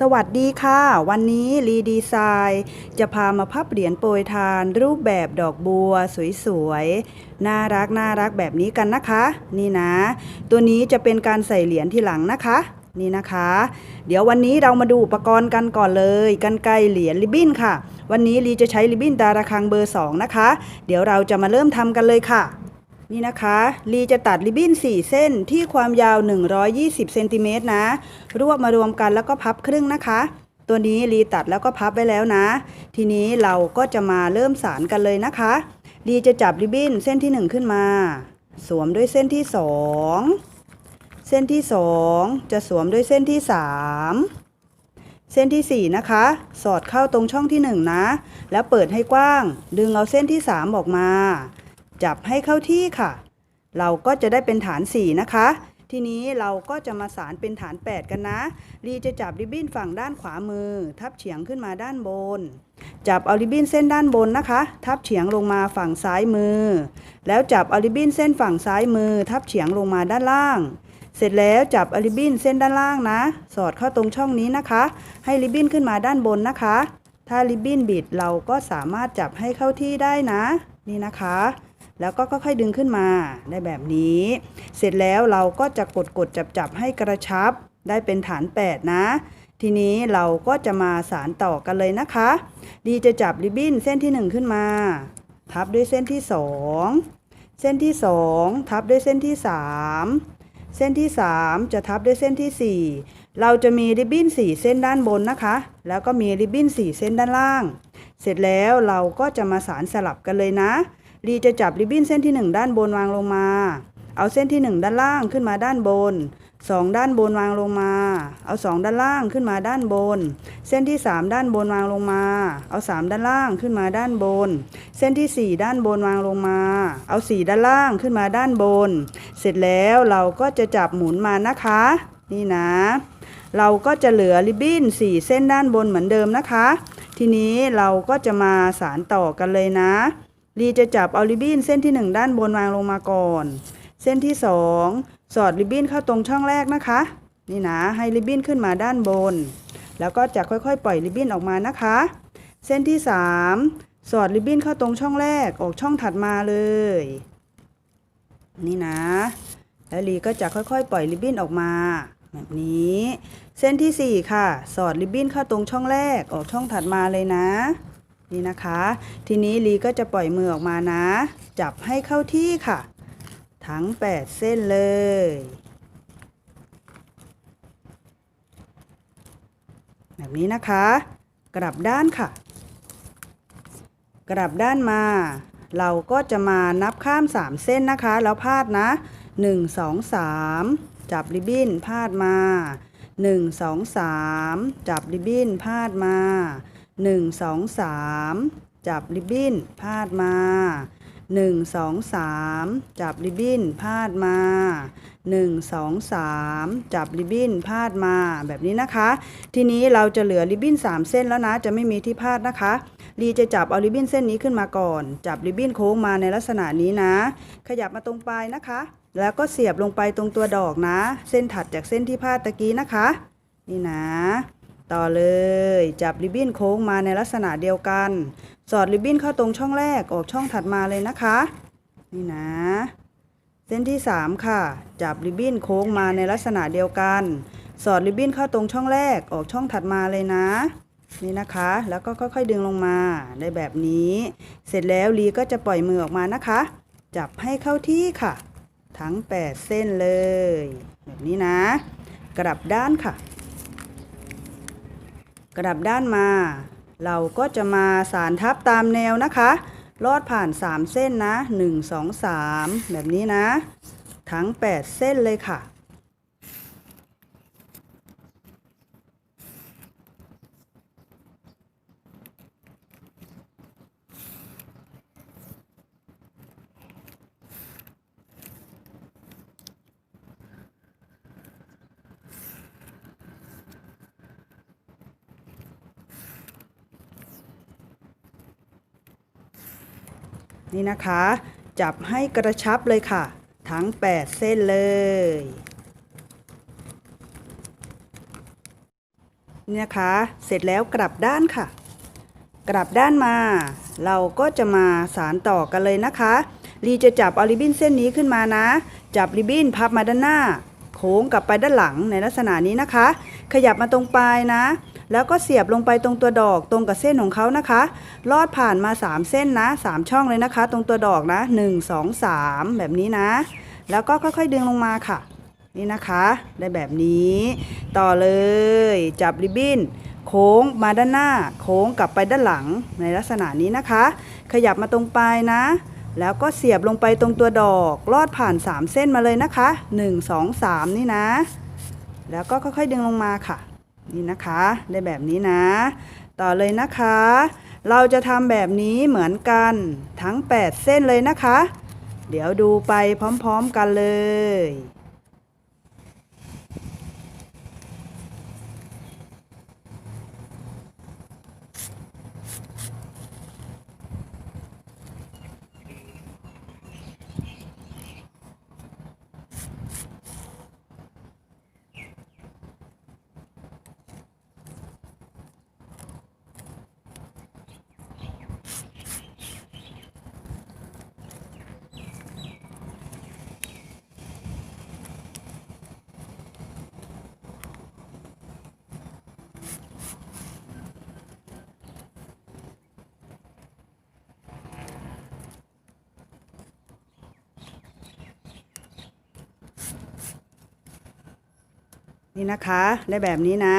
สวัสดีค่ะ วันนี้รีดีไซน์จะพามาพับเหรียญโปรยทาน รูปแบบดอกบัว สวยๆ น่ารักน่ารักแบบนี้กันนะคะ นี่นะ ตัวนี้จะเป็นการใส่เหรียญที่หลังนะคะ นี่นะคะ เดี๋ยววันนี้เรามาดูอุปกรณ์กันก่อนเลยกันไกรเหรียญริบบิ้นค่ะ วันนี้รีจะใช้ริบบิ้นดาราคังเบอร์ 2 นะคะ เดี๋ยวเราจะมาเริ่มทำกันเลยค่ะ นี่นะคะลีจะตัดริบบิ้น 4 เส้นที่ความยาว 120เซนติเมตรนะ รวบมารวมกันแล้วก็พับครึ่งนะคะ ตัวนี้ลีตัดแล้วก็พับไว้แล้วนะ ทีนี้เราก็จะมาเริ่มสารกันเลยนะคะลีจะจับริบบิ้นเส้นที่ 1 ขึ้นมา สวมด้วยเส้นที่ 2 เส้นที่ 2 จะสวมด้วยเส้นที่ 3 เส้นที่ 4 นะคะ สอดเข้าตรงช่องที่ 1 นะ แล้วเปิดให้กว้าง ดึงเอาเส้นที่ 3 ออกมา จับให้เข้าที่ค่ะ เราก็จะได้เป็นฐาน 4 นะคะ ทีนี้เราก็จะมาสารเป็นฐาน 8 กันนะ รีจะจับริบบิ้นฝั่งด้านขวามือ ทับเฉียงขึ้นมาด้านบน จับเอาริบบิ้นเส้นด้านบนนะคะ ทับเฉียงลงมาฝั่งซ้ายมือ แล้วจับเอาริบบิ้นเส้นฝั่งซ้ายมือ ทับเฉียงลงมาด้านล่าง เสร็จแล้วจับอริบบิ้นเส้นด้านล่างนะ สอดเข้าตรงช่องนี้นะคะ ให้ริบบิ้นขึ้นมาด้านบนนะคะ ถ้าริบบิ้นบิดเราก็สามารถจับให้เข้าที่ได้นะ นี่นะคะ แล้วก็ค่อยๆดึงขึ้นมาได้แบบนี้ เสร็จแล้วเราก็จะกดกดจับจับๆให้กระชับ ได้เป็นฐาน 8 นะ ทีนี้เราก็จะมาสารต่อกันเลยนะคะ ดีจะจับริบบิ้นเส้นที่ 1 ขึ้นมา ทับด้วยเส้นที่ 2 เส้นที่ 2 ทับด้วยเส้นที่ 3 เส้นที่ 3 จะทับด้วยเส้นทีสี่4 เราจะมีริบบิ้น 4 เส้นด้านบนนะคะ แล้วก็มีริบบิ้น 4 เส้นด้านล่าง เสร็จแล้วเราก็จะมาสารสลับกันเลยนะ ลีจะจับริบบิ้นเส้นที่ 1 ด้านบนวางลงมา เอาเส้นที่ 1 ด้านล่างขึ้นมาด้านบน 2 ด้านบนวางลงมา เอา 2 ด้านล่างขึ้นมาด้านบน เส้นที่ 3 ด้านบนวางลงมา เอา 3 ด้านล่างขึ้นมาด้านบน เส้นทีสี่4 ด้านบนวางลงมา เอา 4 ด้านล่างขึ้นมาด้านบน เสร็จแล้วเราก็จะจับหมุนมานะคะ นี่นะ เราก็จะเหลือริบบิ้น 4 เส้นด้านบนเหมือนเดิมนะคะ ทีนี้เราก็จะมาสารต่อกันเลยนะ ลีจะจับเอาริบบิ้นเส้นที่ 1 ด้านบนวางลงมาก่อน เส้นที่ 2 สอดริบบิ้นเข้าตรงช่องแรกนะคะ นี่นะให้ริบบิ้นขึ้นมาด้านบน แล้วก็จะค่อยๆ ปล่อยริบบิ้นออกมานะคะ เส้นที่ 3 สอดริบบิ้นเข้าตรงช่องแรกออกช่องถัดมาเลย นี่นะ แล้วลีก็จะค่อยๆ ปล่อยริบบิ้นออกมาแบบนี้ เส้นทีสี่4 ค่ะ สอดริบบิ้นเข้าตรงช่องแรกออกช่องถัดมาเลยนะ นี่นะคะ ทีนี้ลีก็จะปล่อยมือออกมานะ จับให้เข้าที่ค่ะ ทั้ง 8 เส้นเลย แบบนี้นะคะ กลับด้านค่ะ กลับด้านมา เราก็จะมานับข้าม 3 เส้นนะคะ แล้วพาดนะ 1 2 3 จับริบบิ้นพาดมา 1 2 3 จับริบบิ้นพาดมา 1 2 3 จับริบบิ้นพาดมา 1 2 3 จับริบบิ้นพาดมา 1 2 3 จับริบบิ้นพาดมาแบบนี้นะคะ ทีนี้เราจะเหลือริบบิ้น 3 เส้นแล้วนะ จะไม่มีที่พาดนะคะลีจะจับเอาริบบิ้นเส้นนี้ขึ้นมาก่อน จับริบบิ้นโค้งมาในลักษณะนี้นะ ขยับมาตรงปลายนะคะ แล้วก็เสียบลงไปตรงตัวดอกนะ เส้นถัดจากเส้นที่พาดตะกี้นะคะ นี่นะ ต่อเลย จับริบบิ้นโค้งมาในลักษณะเดียวกัน สอดริบบิ้นเข้าตรงช่องแรกออกช่องถัดมาเลยนะคะ นี่นะ เส้นที่ 3 ค่ะ จับริบบิ้นโค้งมาในลักษณะเดียวกัน สอดริบบิ้นเข้าตรงช่องแรกออกช่องถัดมาเลยนะ นี่นะคะ แล้วก็ค่อยๆดึงลงมาได้แบบนี้ เสร็จแล้วลีก็จะปล่อยมือออกมานะคะ จับให้เข้าที่ค่ะ ทั้ง 8 เส้นเลย แบบนี้นะ กลับด้านค่ะ กลับด้านมา เราก็จะมาสารทับตามแนวนะคะ ลอดผ่าน 3 เส้นนะ 1 2 3 แบบนี้นะ ทั้ง 8 เส้นเลยค่ะ นี่นะคะ จับให้กระชับเลยค่ะ ทั้ง 8 เส้นเลยนี่นะคะ เสร็จแล้วกลับด้านค่ะ กลับด้านมา เราก็จะมาสารต่อกันเลยนะคะลีจะจับเอาริบบิ้นเส้นนี้ขึ้นมานะ จับริบบิ้นพับมาด้านหน้า โค้งกลับไปด้านหลังในลักษณะนี้นะคะ ขยับมาตรงปลายนะ แล้วก็เสียบลงไปตรงตัวดอกตรงกับเส้นของเขานะคะ ลอดผ่านมา 3 เส้นนะ 3 ช่องเลยนะคะ ตรงตัวดอกนะ 1 2 3 แบบนี้นะ แล้วก็ค่อยๆดึงลงมาค่ะ นี่นะคะ ได้แบบนี้ ต่อเลยจับริบบิ้นโค้งมาด้านหน้า โค้งกลับไปด้านหลังในลักษณะนี้นะคะ ขยับมาตรงปลายนะแล้วก็เสียบลงไปตรงตัวดอก ลอดผ่าน 3 เส้นมาเลยนะคะ 1 2 3 นี่นะ แล้วก็ค่อยๆดึงลงมาค่ะ นี่นะคะได้แบบนี้นะ ต่อเลยนะคะ เราจะทำแบบนี้เหมือนกันทั้ง 8 เส้นเลยนะคะ เดี๋ยวดูไปพร้อมๆกันเลย นี่นะคะได้แบบนี้นะ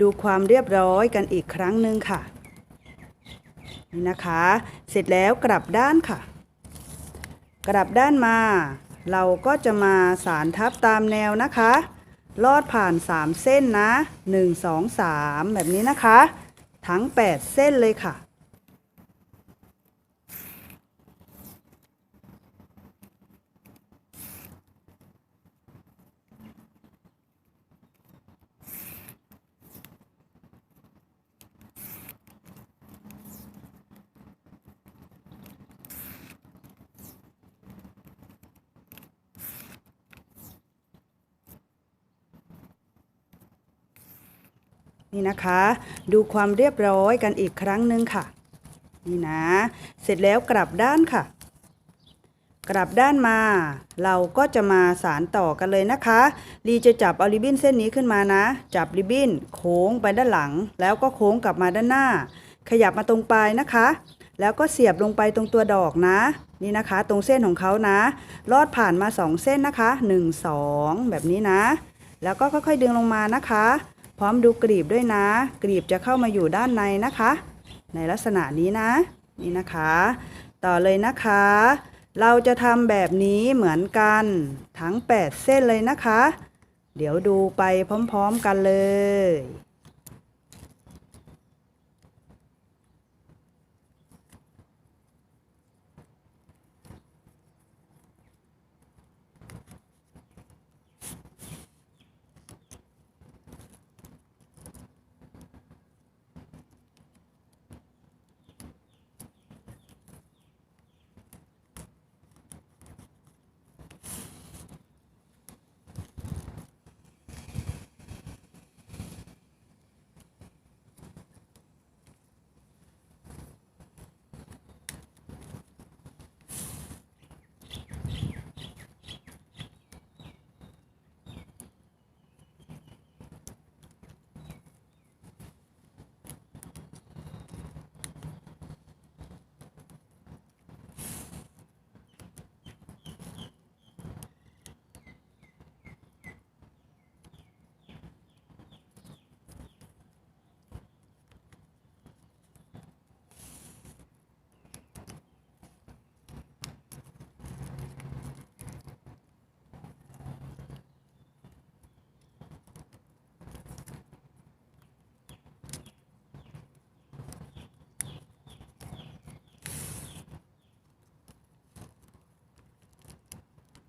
ดูความเรียบร้อยกันอีกครั้งหนึ่งค่ะ นี่นะคะ เสร็จแล้วกลับด้านค่ะ กลับด้านมา เราก็จะมาสารทับตามแนวนะคะ ลอดผ่าน 3 เส้นนะ 1 2 3 แบบนี้นะคะ ทั้ง 8 เส้นเลยค่ะ นี่นะคะ ดูความเรียบร้อยกันอีกครั้งหนึ่งค่ะ นี่นะ เสร็จแล้วกลับด้านค่ะ กลับด้านมา เราก็จะมาสารต่อกันเลยนะคะลีจะจับเอาริบบิ้นเส้นนี้ขึ้นมานะ จับริบบิ้นโค้งไปด้านหลัง แล้วก็โค้งกลับมาด้านหน้า ขยับมาตรงปลายนะคะ แล้วก็เสียบลงไปตรงตัวดอกนะ นี่นะคะ ตรงเส้นของเขานะ ลอดผ่านมา 2 เส้นนะคะ 1 2 แบบนี้นะ แล้วก็ค่อยๆดึงลงมานะคะ พร้อมดูกรีบด้วยนะ กรีบจะเข้ามาอยู่ด้านในนะคะ ในลักษณะนี้นะ นี่นะคะ ต่อเลยนะคะ เราจะทำแบบนี้เหมือนกันทั้ง 8 เส้นเลยนะคะ เดี๋ยวดูไปพร้อมๆกันเลย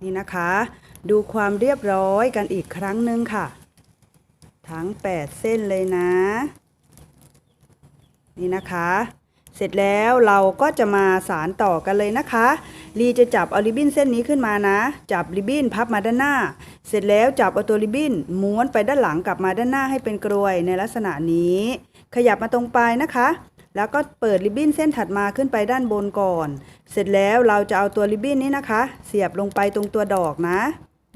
นี่นะคะ ดูความเรียบร้อยกันอีกครั้งหนึ่งค่ะ ทั้ง 8 เส้นเลยนะ นี่นะคะ เสร็จแล้วเราก็จะมาสารต่อกันเลยนะคะ ลีจะจับเอาริบบิ้นเส้นนี้ขึ้นมานะ จับริบบิ้นพับมาด้านหน้า เสร็จแล้วจับเอาตัวริบบิ้นม้วนไปด้านหลังกลับมาด้านหน้าให้เป็นกรวยในลักษณะนี้ ขยับมาตรงปลายนะคะ แล้วก็เปิดริบบิ้นเส้นถัดมาขึ้นไปด้านบนก่อน เสร็จแล้วเราจะเอาตัวริบบิ้นนี้นะคะ เสียบลงไปตรงตัวดอกนะ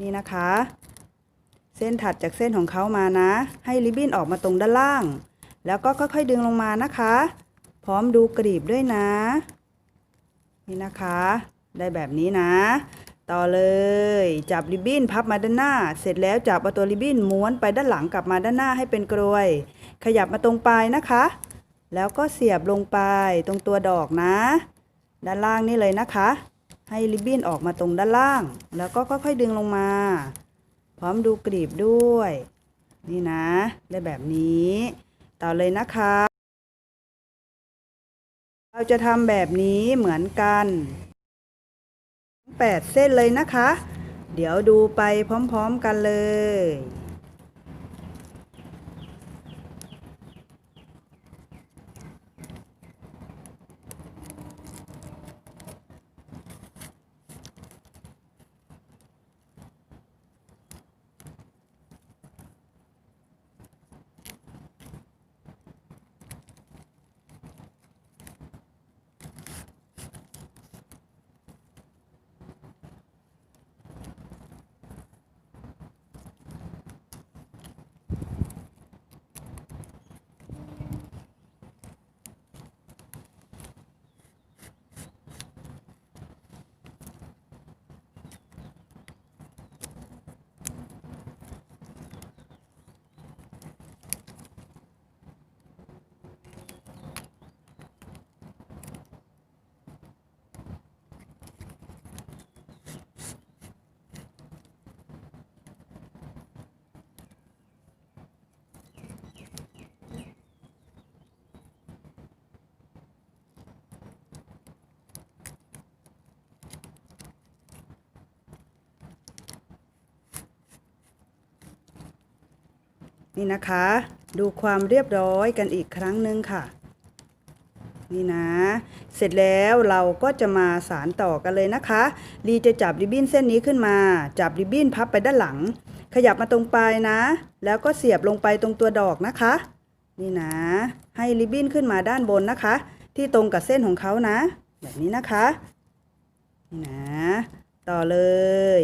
นี่นะคะ เส้นถัดจากเส้นของเขามานะ ให้ริบบิ้นออกมาตรงด้านล่าง แล้วก็ค่อยๆดึงลงมานะคะ พร้อมดูกรีบด้วยนะ นี่นะคะ ได้แบบนี้นะ ต่อเลย จับริบบิ้นพับมาด้านหน้า เสร็จแล้วจับเอาตัวริบบิ้นม้วนไปด้านหลังกลับมาด้านหน้าให้เป็นกรวย ขยับมาตรงปลายนะคะ แล้วก็เสียบลงไปตรงตัวดอกนะ ด้านล่างนี่เลยนะคะ ให้ริบบิ้นออกมาตรงด้านล่าง แล้วก็ค่อยๆดึงลงมา พร้อมดูกรีบด้วย นี่นะ ได้แบบนี้ต่อเลยนะคะ เราจะทำแบบนี้เหมือนกันแปดเส้นเลยนะคะ เดี๋ยวดูไปพร้อมๆกันเลย นี่นะคะ ดูความเรียบร้อยกันอีกครั้งหนึ่งค่ะ นี่นะ เสร็จแล้วเราก็จะมาสารต่อกันเลยนะคะลีจะจับริบบิ้นเส้นนี้ขึ้นมา จับริบบิ้นพับไปด้านหลัง ขยับมาตรงปลายนะ แล้วก็เสียบลงไปตรงตัวดอกนะคะ นี่นะ ให้ริบบิ้นขึ้นมาด้านบนนะคะ ที่ตรงกับเส้นของเขานะ แบบนี้นะคะ นี่นะ ต่อเลย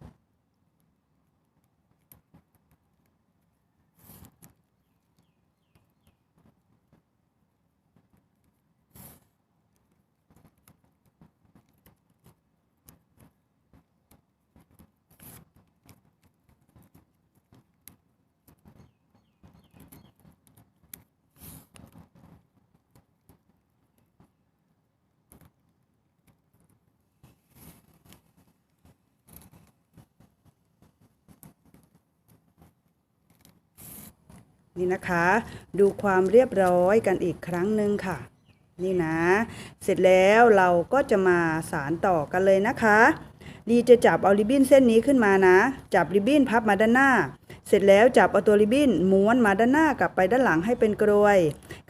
นี่นะคะ ดูความเรียบร้อยกันอีกครั้งหนึ่งค่ะ นี่นะ เสร็จแล้วเราก็จะมาสารต่อกันเลยนะคะลีจะจับเอาริบบิ้นเส้นนี้ขึ้นมานะ จับริบบิ้นพับมาด้านหน้า เสร็จแล้วจับเอาตัวริบบิ้นม้วนมาด้านหน้ากลับไปด้านหลังให้เป็นกรวย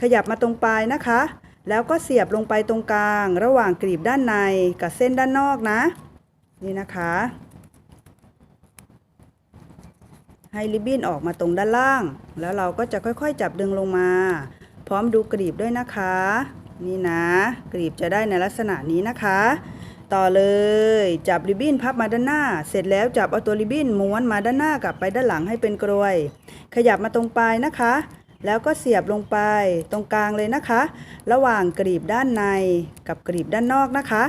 ขยับมาตรงปลายนะคะ แล้วก็เสียบลงไปตรงกลาง ระหว่างกรีบด้านในกับเส้นด้านนอกนะ นี่นะคะ ให้ริบบิ้นออกมาตรงด้านล่าง แล้วเราก็จะค่อยๆ จับดึงลงมา พร้อมดูกรีบด้วยนะคะ นี่นะ กรีบจะได้ในลักษณะนี้นะคะ ต่อเลยจับริบบิ้นพับมาด้านหน้า เสร็จแล้วจับเอาตัวริบบิ้นม้วนมาด้านหน้ากลับไปด้านหลังให้เป็นกรวย ขยับมาตรงปลายนะคะ แล้วก็เสียบลงไปตรงกลางเลยนะคะ ระหว่างกรีบด้านในกับกรีบด้านนอกนะคะ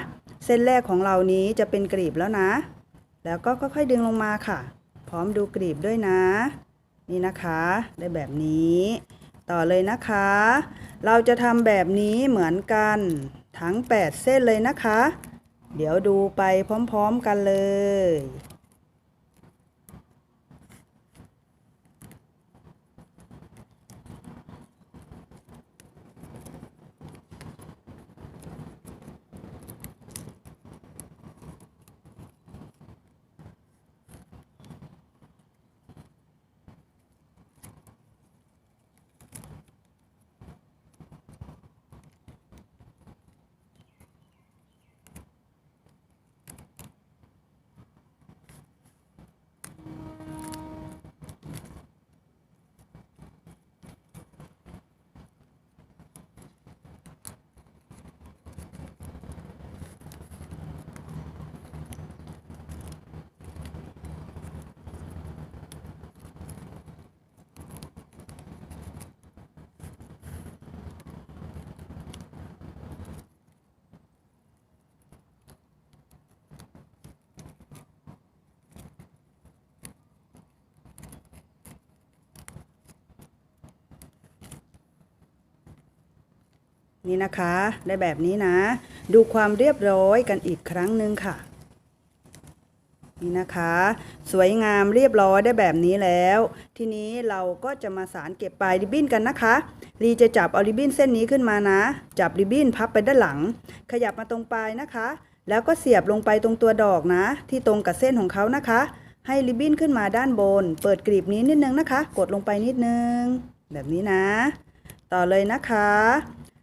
เส้นแรกของเรานี้จะเป็นกรีบแล้วนะ แล้วก็ค่อยๆดึงลงมาค่ะ ร้อมดูกรีบด้วยนะ นี่นะคะ ได้แบบนี้ ต่อเลยนะคะ เราจะทำแบบนี้เหมือนกันทั้ง 8 เส้นเลยนะคะ เดี๋ยวดูไปพร้อมๆกันเลย นี่นะคะ ได้แบบนี้นะ ดูความเรียบร้อยกันอีกครั้งหนึ่งค่ะ นี่นะคะ สวยงามเรียบร้อยได้แบบนี้แล้ว ทีนี้เราก็จะมาสารเก็บปลายริบบิ้นกันนะคะลีจะจับเอาริบบิ้นเส้นนี้ขึ้นมานะ จับริบบิ้นพับไปด้านหลัง ขยับมาตรงปลายนะคะ แล้วก็เสียบลงไปตรงตัวดอกนะ ที่ตรงกับเส้นของเขานะคะ ให้ริบบิ้นขึ้นมาด้านบน เปิดกลีบนี้นิดนึงนะคะ กดลงไปนิดนึง แบบนี้นะ ต่อเลยนะคะ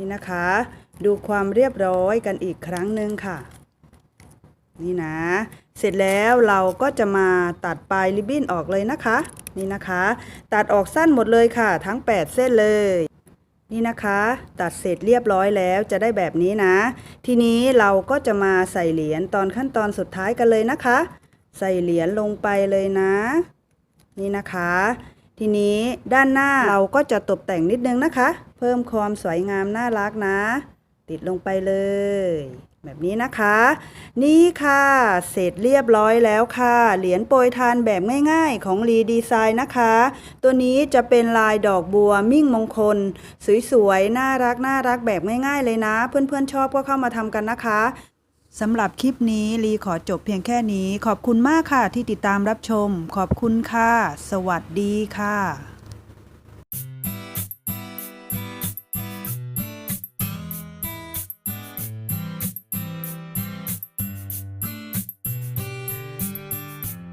นี่นะคะ ดูความเรียบร้อยกันอีกครั้งหนึ่งค่ะ นี่นะ เสร็จแล้วเราก็จะมาตัดปลายริบบิ้นออกเลยนะคะ นี่นะคะ ตัดออกสั้นหมดเลยค่ะ ทั้ง 8 เส้นเลยนี่นะคะ ตัดเสร็จเรียบร้อยแล้วจะได้แบบนี้นะ ทีนี้เราก็จะมาใส่เหรียญตอนขั้นตอนสุดท้ายกันเลยนะคะ ใส่เหรียญลงไปเลยนะ นี่นะคะ ทีนี้ด้านหน้าเราก็จะตกแต่งนิดนึงนะคะ เพิ่มความสวยงามน่ารักนะ ติดลงไปเลย แบบนี้นะคะ นี่ค่ะ เสร็จเรียบร้อยแล้วค่ะ เหรียญโปรยทานแบบง่ายๆ ของรีดีไซน์นะคะ ตัวนี้จะเป็นลายดอกบัวมิ่งมงคล สวยๆ น่ารักน่ารักแบบง่ายๆเลยนะ เพื่อนๆชอบก็เข้ามาทำกันนะคะสำหรับคลิปนี้ลีขอจบเพียงแค่นี้ ขอบคุณมากค่ะที่ติดตามรับชม ขอบคุณค่ะ สวัสดีค่ะ